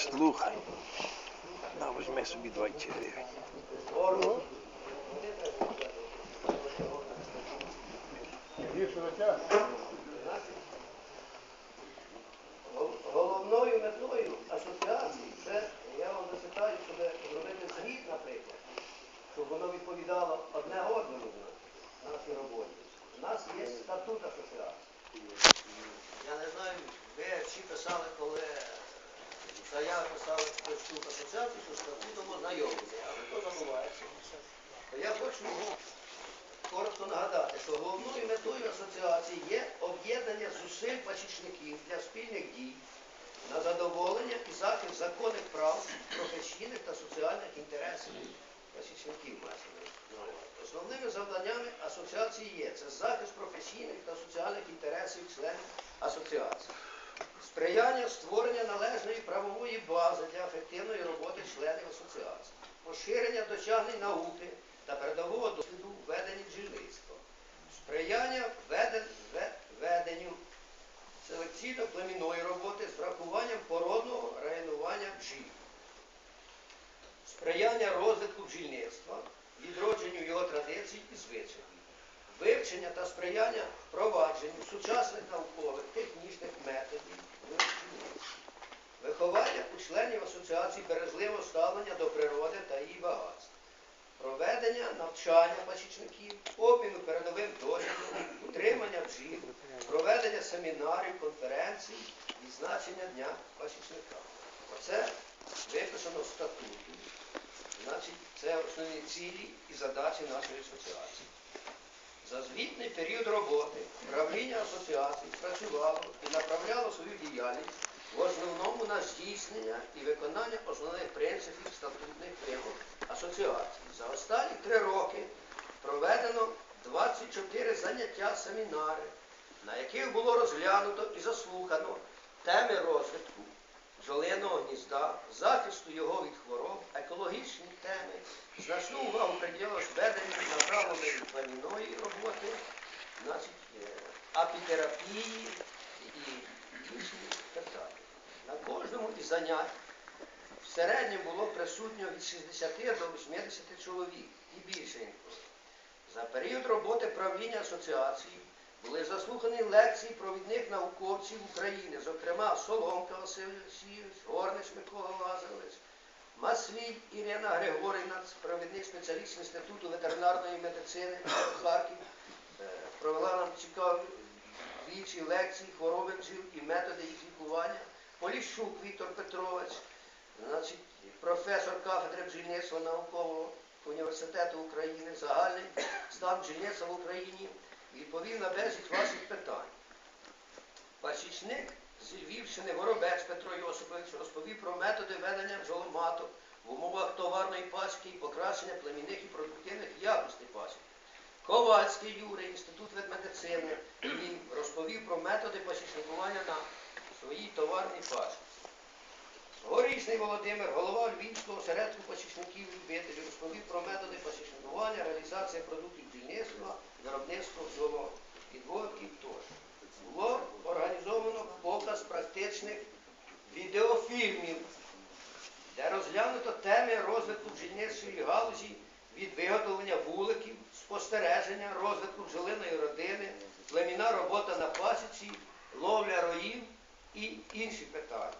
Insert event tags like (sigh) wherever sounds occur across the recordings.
Слухай. На, візьми собі 20 гривень. Головною метою асоціації це, я вам зачитаю, щоб зробити звіт, наприклад, щоб воно відповідало одне одному на нашій роботі. У нас є статут асоціації. Я не знаю, ви всі писали, коли заяви про статут асоціації, що статутом ознайомитися, але то забувається. Я хочу коротко нагадати, що головною метою асоціації є об'єднання зусиль пасічників для спільних дій на задоволення і захист законних прав, професійних та соціальних інтересів на увазі. Основними завданнями асоціації є це захист професійних та соціальних інтересів членів асоціації, сприяння створення належної правової бази для ефективної роботи членів асоціації, поширення досягнень науки та передового досвіду в веденні бджільництва, сприяння веден- ве- веденню селекційно-племінної роботи з врахуванням породного районування бджіл, сприяння розвитку бджільництва, відродженню його традицій і звичаїв, вивчення та сприяння впровадженню сучасних наукових технічних методів в виховання у членів асоціації бережливого ставлення до природи та її багатств, проведення навчання пасічників, обміну передовим досвідом, утримання бджіл, проведення семінарів, конференцій, відзначення Дня пасічника. Оце виписано в статуті. Значить, це основні цілі і задачі нашої асоціації. За звітний період роботи правління асоціації працювало і направляло свою діяльність в основному на здійснення і виконання основних принципів статутних вимог асоціації. За останні три роки проведено 24 заняття семінари, на яких було розглянуто і заслухано теми розвитку бджолиного гнізда, захисту його від хвороб, екологічні теми, значну увагу приділилось веденню направленої племінної роботи, значить, е, апітерапії і інші питання. На кожному із занять в середньому було присутньо від 60 до 80 чоловік і більше інколи. За період роботи правління асоціації були заслухані лекції провідних науковців України, зокрема Соломка Василь Олексійович, Горнич Микола Лазарович, Масвіль Ірина Григорівна, провідний спеціаліст Інституту ветеринарної медицини Харків, е, провела нам цікаві двічі лекції хвороби бджіл і методи їх лікування. Поліщук Віктор Петрович, значить, професор кафедри бджільництва наукового університету України, загальний стан бджільництва в Україні, відповів на безліч ваших питань. Пасічник з Львівщини Воробець Петро Йосипович розповів про методи ведення бджоломаток в умовах товарної пасіки і покращення племінних і продуктивних якостей пасіки. Ковальський Юрій, Інститут про методи пасічникування на своїй товарній пасіці. Горічний Володимир, голова Львівського осередку пасічників любителів, розповів про методи пасічникування, реалізація продуктів бджільництва, виробництво бджолок, підводків тощо. Було організовано показ практичних відеофільмів, де розглянуто теми розвитку бджільницької галузі від виготовлення вуликів, спостереження, розвитку бджолиної родини, племінна робота на пасіці, ловля роїв і інші питання.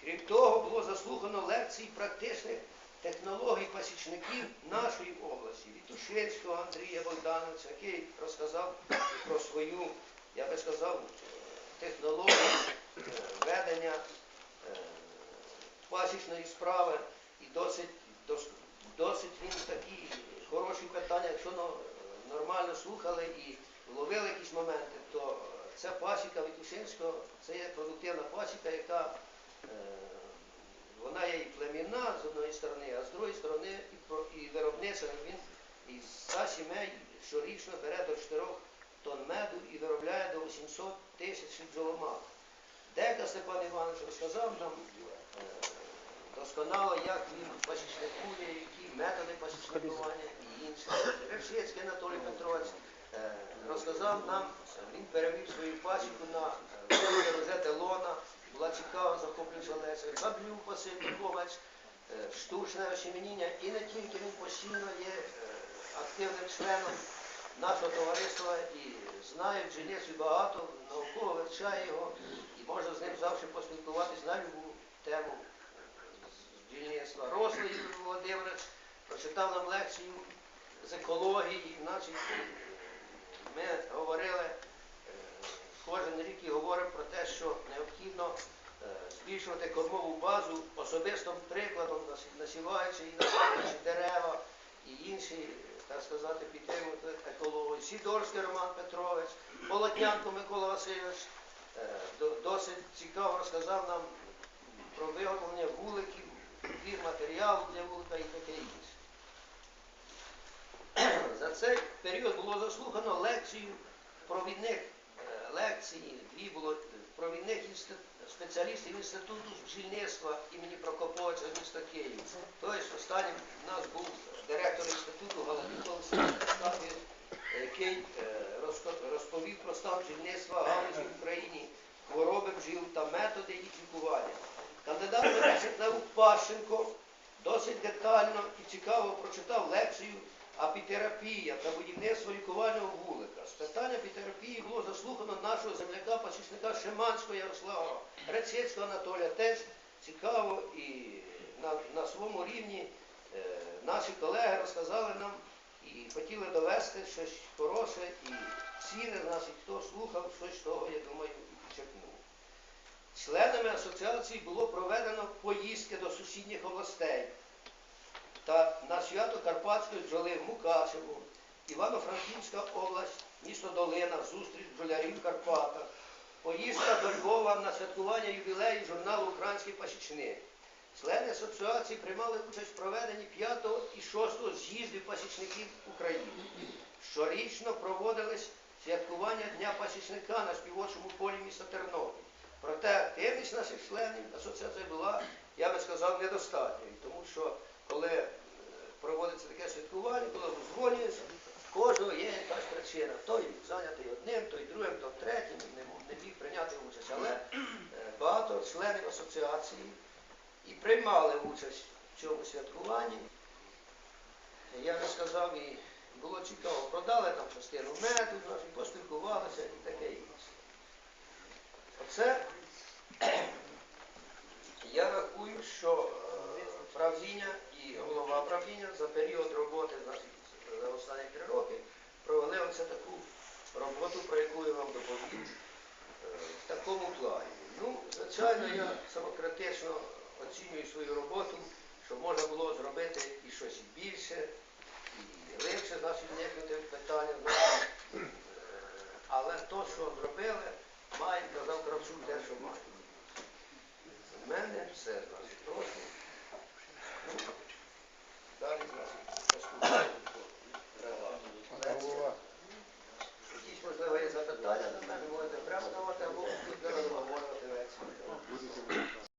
Крім того, було заслухано лекції практичних технологій пасічників нашої області, Вітушинського Андрія Богдановича, який розказав про свою, я би сказав, технологію е, ведення е, пасічної справи і досить, досить він такі хороші питання, якщо ну, нормально слухали і ловили якісь моменти, то ця пасіка Вітушинського, це є продуктивна пасіка, яка е, вона є і племінна з одної сторони, а з другої сторони і, і виробництво. Він із 100 сімей щорічно бере до 4 тонн меду і виробляє до 800 тисяч бджоломат. Дека Степан Іванович розказав нам е, досконало, як він пасічникує, які методи пасічникування і інше. Ревшицький Анатолій Петрович е, розказав нам, він перевів свою пасіку на е, Розе Делона, була цікава, захоплююча лекція. Баблюк Василь е, штучне ощемініння, і не тільки він постійно є е, активним членом нашого товариства і знає бджільницю багато, науково вивчає його і можна з ним завжди поспілкуватись на любу тему з бджільництва. Рослий Володимирович прочитав нам лекцію з екології, значить, ми говорили е, кожен рік і говоримо про те, що необхідно е, збільшувати кормову базу особистим прикладом, насіваючи і насаджуючи дерева і інші, так сказати, підтримувати екологію. Сідорський Роман Петрович, Полотнянко Микола Васильович е, досить цікаво розказав нам про виготовлення вуликів, матеріалу для вулика і таке інше. Цей період було заслухано лекцію провідних е, лекцій, дві було е, провідних спеціалістів інституту бджільництва імені Прокоповича міста Києва. Тобто останнім у нас був директор інституту Галатюк Олександр який е, розповів про стан бджільництва галузі в Україні, хвороби бджіл та методи їх лікування. Кандидат медичних наук Пащенко досить детально і цікаво прочитав лекцію апітерапія та будівництво лікувального вулика. З питання апітерапії було заслухано нашого земляка пасічника Шиманського Ярослава, Рецецького Анатолія. Теж цікаво і на, на своєму рівні е, наші колеги розказали нам і хотіли довести щось хороше і ціни, значить, хто слухав, щось того, я думаю, і підчеркнув. Членами асоціації було проведено поїздки до сусідніх областей та на свято Карпатської бджоли в Мукачево, Івано-Франківська область, місто Долина, зустріч бджолярів в Карпатах, поїздка до Львова на святкування ювілею журналу Український пасічник. Члени асоціації приймали участь в проведенні 5 і 6 з'їздів пасічників України. Щорічно проводились святкування Дня пасічника на співочому полі міста Тернопіль. Проте активність наших членів асоціації була, я би сказав, недостатньою, тому що коли е, проводиться таке святкування, коли дзвонюється, в кожного є якась причина. Той зайнятий одним, той другим, той третім, не, міг прийняти участь. Але е, багато членів асоціації і приймали участь в цьому святкуванні. Я би сказав, і було цікаво, продали там частину меду, поспілкувалися і таке інше. Оце (clears throat) я рахую, що е, правління і голова правління за період роботи, за останні три роки, провели оце таку роботу, про яку я вам доповів, е, в такому плані. Ну, звичайно, я самокритично оцінюю свою роботу, що можна було зробити і щось більше, і глибше значить, вникнути в питання. е, Але то, що зробили, має, казав Кравчук, те, що має. У мене все, значить, прошу